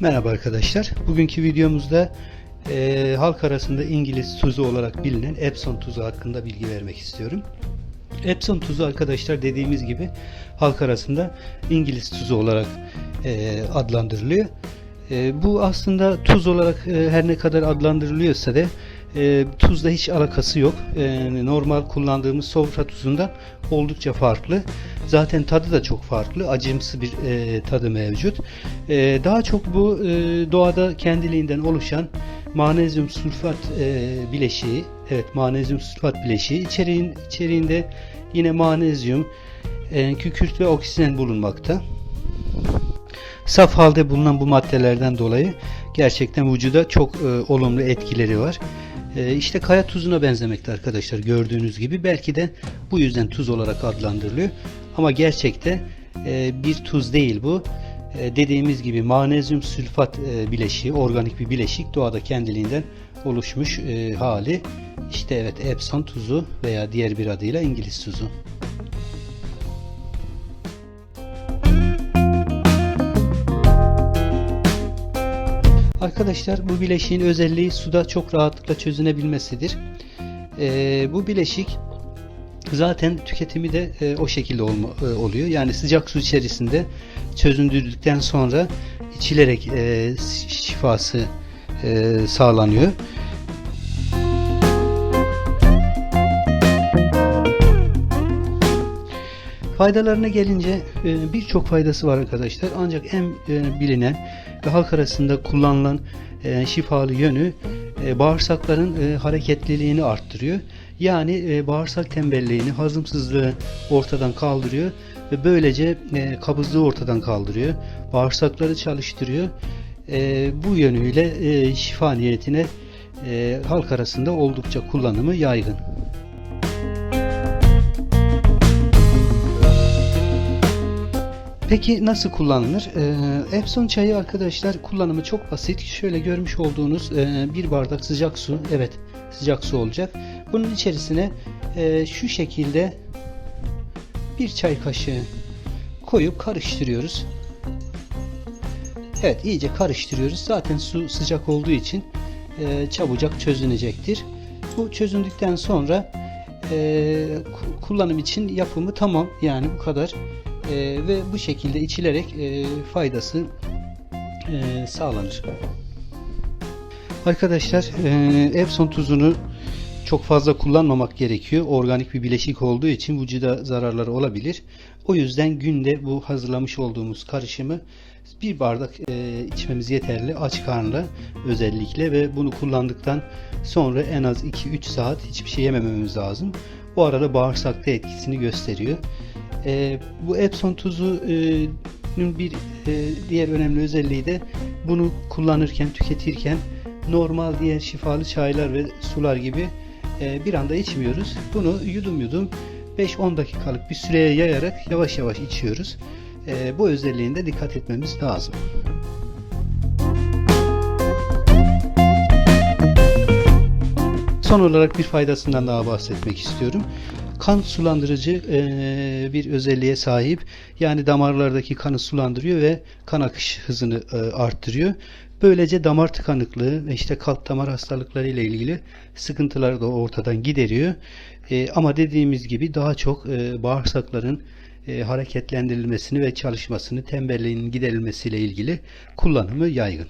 Merhaba arkadaşlar. Bugünkü videomuzda e, halk arasında İngiliz tuzu olarak bilinen Epsom tuzu hakkında bilgi vermek istiyorum. Epsom tuzu arkadaşlar dediğimiz gibi halk arasında İngiliz tuzu olarak e, adlandırılıyor. E, bu aslında tuz olarak e, her ne kadar adlandırılıyorsa da e, tuzla hiç alakası yok. E, normal kullandığımız sofra tuzundan oldukça farklı. Zaten tadı da çok farklı. Acımsı bir e, tadı mevcut. E, daha çok bu e, doğada kendiliğinden oluşan manezyum sülfat e, bileşiği. Evet manezyum sülfat bileşiği. İçeriğin, içeriğinde yine manezyum, e, kükürt ve oksijen bulunmakta. Saf halde bulunan bu maddelerden dolayı gerçekten vücuda çok e, olumlu etkileri var. E, işte kaya tuzuna benzemekte arkadaşlar gördüğünüz gibi. Belki de bu yüzden tuz olarak adlandırılıyor. Ama gerçekte e, bir tuz değil bu. E, dediğimiz gibi manezyum sülfat e, bileşiği, organik bir bileşik doğada kendiliğinden oluşmuş hali. İşte evet Epsom tuzu veya diğer bir adıyla İngiliz tuzu. Arkadaşlar bu bileşiğin özelliği suda çok rahatlıkla çözünebilmesidir. Ee, bu bileşik zaten tüketimi de e, o şekilde olma, e, oluyor. Yani sıcak su içerisinde çözündürdükten sonra içilerek e, şifası e, sağlanıyor. Faydalarına gelince e, birçok faydası var arkadaşlar. Ancak en e, bilinen ve halk arasında kullanılan e, şifalı yönü bağırsakların hareketliliğini arttırıyor. Yani bağırsak tembelliğini, hazımsızlığı ortadan kaldırıyor ve böylece kabızlığı ortadan kaldırıyor. Bağırsakları çalıştırıyor. Bu yönüyle şifa niyetine halk arasında oldukça kullanımı yaygın. Peki nasıl kullanılır? Ee, Epsom çayı arkadaşlar kullanımı çok basit. Şöyle görmüş olduğunuz e, bir bardak sıcak su. Evet sıcak su olacak. Bunun içerisine e, şu şekilde bir çay kaşığı koyup karıştırıyoruz. Evet iyice karıştırıyoruz. Zaten su sıcak olduğu için e, çabucak çözünecektir. Bu çözündükten sonra kullanım için yapımı tamam. Yani bu kadar. E, ve bu şekilde içilerek e, faydası e, sağlanır. Arkadaşlar e, Epsom tuzunu çok fazla kullanmamak gerekiyor. Organik bir bileşik olduğu için vücuda zararları olabilir. O yüzden günde bu hazırlamış olduğumuz karışımı bir bardak e, içmemiz yeterli. Aç karnla özellikle ve bunu kullandıktan sonra en az 2-3 saat hiçbir şey yemememiz lazım. Bu arada bağırsakta etkisini gösteriyor. E, bu Epsom tuzunun bir e, diğer önemli özelliği de bunu kullanırken, tüketirken normal diğer şifalı çaylar ve sular gibi e, bir anda içmiyoruz. Bunu yudum yudum 5-10 dakikalık bir süreye yayarak yavaş yavaş içiyoruz. E, bu özelliğinde dikkat etmemiz lazım. Son olarak bir faydasından daha bahsetmek istiyorum. Kan sulandırıcı e, bir özelliğe sahip. Yani damarlardaki kanı sulandırıyor ve kan akış hızını e, arttırıyor. Böylece damar tıkanıklığı ve işte kalp damar hastalıkları ile ilgili sıkıntıları da ortadan gideriyor. E, ama dediğimiz gibi daha çok e, bağırsakların e, hareketlendirilmesini ve çalışmasını, tembelliğin giderilmesiyle ilgili kullanımı yaygın.